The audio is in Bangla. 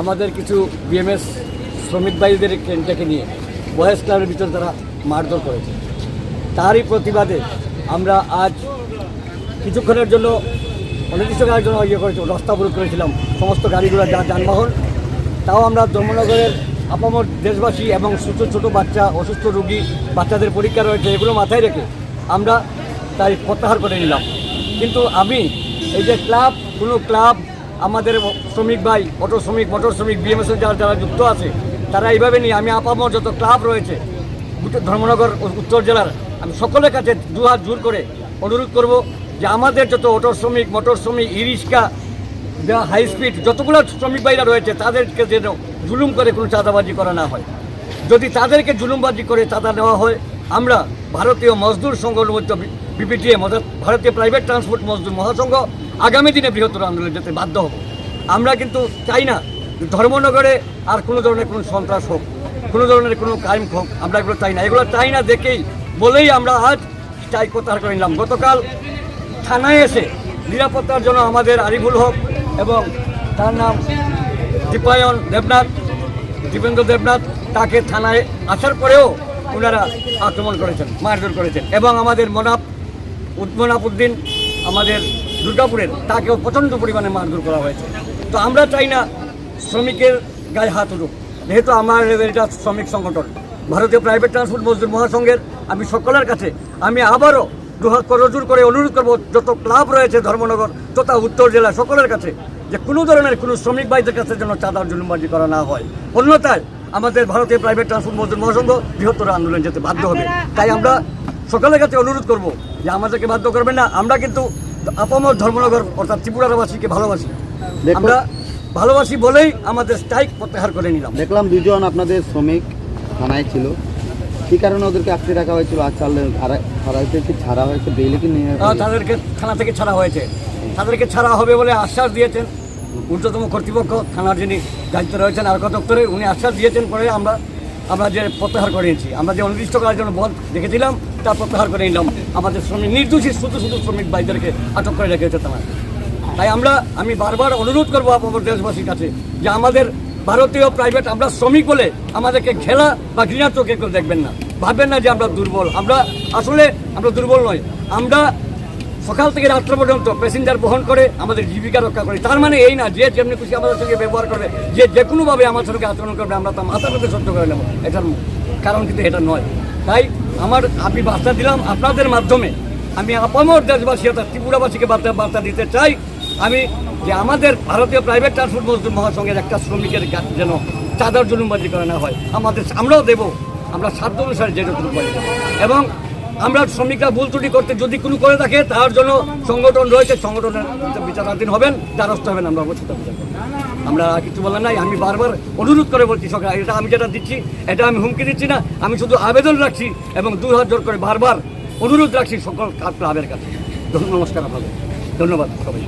আমাদের কিছু বিএমএস শ্রমিক ভাইদের ডেকে নিয়ে বয়স ক্লাবের ভিতরে তারা মারধর করেছে। তারই প্রতিবাদে আমরা আজ কিছুক্ষণের জন্য, অনির্দিষ্টকালের জন্য ইয়ে করেছি, রাস্তা অবরোধ করেছিলাম, সমস্ত গাড়িগুলো যা যানবাহন। তাও আমরা ধর্মনগরের আপামর দেশবাসী এবং ছোটো ছোটো বাচ্চা, অসুস্থ রোগী, বাচ্চাদের পরীক্ষা রয়েছে, এগুলো মাথায় রেখে আমরা তাই প্রত্যাহার করে নিলাম। কিন্তু আমি এই যে ক্লাব, কোনো ক্লাব আমাদের শ্রমিক ভাই, অটো শ্রমিক, মোটর শ্রমিক বিএমএসের যারা যারা যুক্ত আছে, তারা এইভাবে নিয়ে আমি আপামর যত ক্লাব রয়েছে ধর্মনগর উত্তর জেলার, আমি সকলের কাছে দু হাত জোর করে অনুরোধ করব যে আমাদের যত অটো শ্রমিক, মোটর শ্রমিক ই রিক্সা হাই স্পিড যতগুলো শ্রমিক ভাইরা রয়েছে, তাদেরকে যেন জুলুম করে কোনো চাঁদাবাজি করা না হয়। যদি তাদেরকে জুলুমবাজি করে চাঁদা নেওয়া হয়, আমরা ভারতীয় মজদুর সংঘর মধ্যে বিপিটিএ ভারতীয় প্রাইভেট ট্রান্সপোর্ট মজদুর মহাসংঘ আগামী দিনে বৃহত্তর আন্দোলনে যেতে বাধ্য হব। আমরা কিন্তু চাই না ধর্মনগরে আর কোনো ধরনের কোনো সন্ত্রাস হোক, কোনো ধরনের কোনো ক্রাইম হোক, আমরা এগুলো চাই না। এগুলো চাই না দেখেই, বলেই আমরা আজ স্ট্রাইক প্রত্যাহার করে নিলাম। গতকাল থানায় এসে নিরাপত্তার জন্য আমাদের আরিফুল হক এবং তার নাম দীপায়ন দেবনাথ, দীপেন্দ্র দেবনাথ, তাকে থানায় আসার পরেও ওনারা আক্রমণ করেছেন, মারধর করেছেন এবং আমাদের মনাপ উদ্মনাপ উদ্দিন আমাদের দুর্গাপুরের তাকেও প্রচণ্ড পরিমাণে মারধর করা হয়েছে। তো আমরা চাই না শ্রমিকের গায়ে হাত উঠুক যেহেতু আমার এটা শ্রমিক সংগঠন, ভারতীয় প্রাইভেট ট্রান্সপোর্ট মজদুর মহাসংঘের, আমি সকলের কাছে, আমি আবারও করজোর করে অনুরোধ করব, যত ক্লাব রয়েছে ধর্মনগর, তথা উত্তর জেলা, সকলের কাছে, যে কোনো ধরনের কোনো শ্রমিক ভাইদের কাছে যেন চাঁদার জুলুমবাজি করা না হয়। অন্যথায় আমাদের ভারতীয় প্রাইভেট ট্রান্সপোর্ট মজদুর মহাসংঘ বৃহত্তর আন্দোলন যেতে বাধ্য হবে। তাই আমরা সকলের কাছে অনুরোধ করব যে আমাদেরকে বাধ্য করবেন না আমরা কিন্তু আপামর ধর্মনগর অর্থাৎ ত্রিপুরাবাসীকে ভালোবাসি। আমরা ভালোবাসি বলেই আমাদের স্ট্রাইক প্রত্যাহার করে নিলাম। দেখলাম দুজন আপনাদের শ্রমিক থানায় ছিল। কি কারণে ওদেরকে আটকে রাখা হয়েছিল? আজ চালে তারাকে কি? ছাড়া হয়েছে? বেইলে কি নিয়ে তাদেরকে থানা থেকে ছাড়া হয়েছে। তাদেরকে ছাড়া হবে বলে আশ্বাস দিয়েছেন। ঊর্ধ্বতম কর্তৃপক্ষ থানার যিনি দায়িত্ব রয়েছেন আরকা দপ্তরে উনি আশ্বাস দিয়েছেন পরে আমরা আমরা যে প্রত্যাহার করে নিয়েছি আমরা যে অনির্দিষ্টকালের জন্য বল দেখেছিলাম। তা প্রত্যাহার করে নিলাম। আমাদের শ্রমিক, নির্দোষী শুধু শুধু শ্রমিক ভাইদেরকে আটক করে রেখেছে থানা তাই আমরা, আমি বারবার অনুরোধ করব আপনার দেশবাসীর কাছে যে আমাদের ভারতীয় প্রাইভেট আমরা শ্রমিক বলে আমাদেরকে খেলা বা ঘৃণার চোখে কেউ দেখবেন না। ভাববেন না যে আমরা দুর্বল। আমরা আসলে, আমরা দুর্বল নয়। আমরা সকাল থেকে রাত্র পর্যন্ত প্যাসেঞ্জার বহন করে আমাদের জীবিকা রক্ষা করি। তার মানে এই না, যে যেমনি খুশি আমাদের সঙ্গে ব্যবহার করবে যে যে কোনোভাবে আমার সঙ্গে আচরণ করবে, আমরা তার মাথার মধ্যে সহ্য করে নেব। এটার কারণ কিন্তু এটা নয়। তাই আমার আমি বার্তা দিলাম আপনাদের মাধ্যমে। আমি আপামর দেশবাসী অর্থাৎ ত্রিপুরাবাসীকে বার্তা বার্তা দিতে চাই। আমি যে আমাদের ভারতীয় প্রাইভেট ট্রান্সপোর্ট মজদুর মহাসংঘের একটা শ্রমিকের যেন চাদর জুলুমবাজি করে না হয়। আমাদের, আমরাও দেব। আমরা সাধ্য অনুসারে যেটুকু করি এবং আমরা শ্রমিকরা ভুল ত্রুটি করতে যদি কোনো করে থাকে, তার জন্য সংগঠন রয়েছে, সংগঠনের বিচারাধীন হবেন, দ্বারস্থ হবেন আমরা অবশ্যই বিচার আমরা কিছু বলার নাই, আমি বারবার অনুরোধ করে বলছি সরকার, এটা আমি যেটা দিচ্ছি, এটা আমি হুমকি দিচ্ছি না, আমি শুধু আবেদন রাখছি এবং দু হাত জোর করে বারবার অনুরোধ রাখছি সকল ক্লাবের কাছে। নমস্কার আপনাদের ধন্যবাদ সবাই